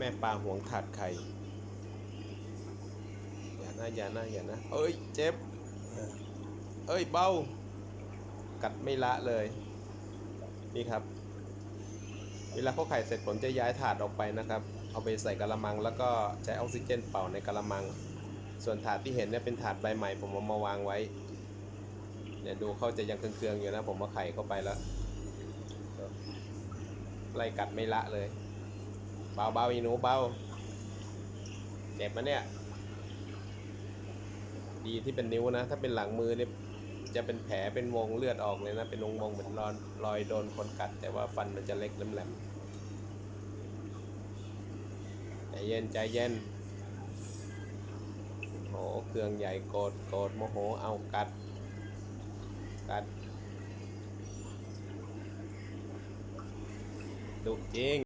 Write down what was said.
แม่ปลาห่วงถาดไข่ อย่านะอย่านะอย่านะ เอ้ยเจ็บ เอ้ยเบากัดไม่ละเลย นี่ครับ เวลาเขาไข่เสร็จผมจะย้ายถาดออกไปนะครับ เอาไปใส่กระมัง แล้วก็ใช้ออกซิเจนเป่าในกระมัง ส่วนถาดที่เห็นเนี่ยเป็นถาดใบใหม่ ผมเอามาวางไว้ เนี่ยดูเขาจะยังเคืองๆอยู่นะ ผมเอาไข่เข้าไปแล้วไล่กัดไม่ละเลย บาเบาอีหนูเบาเจ็บมะเนี่ย ดีที่เป็นนิ้วนะ ถ้าเป็นหลังมือเนี่ยจะเป็นแผลเป็นวงเลือดออกเลยนะ เป็นวงวงเหมือนรอยรอยโดนคนกัด แต่ว่าฟันมันจะเล็กแหลมๆใจเย็นใจเย็นโอ้เครื่องใหญ่โกรธโกรธโมโหเอากัด กัดดุจริง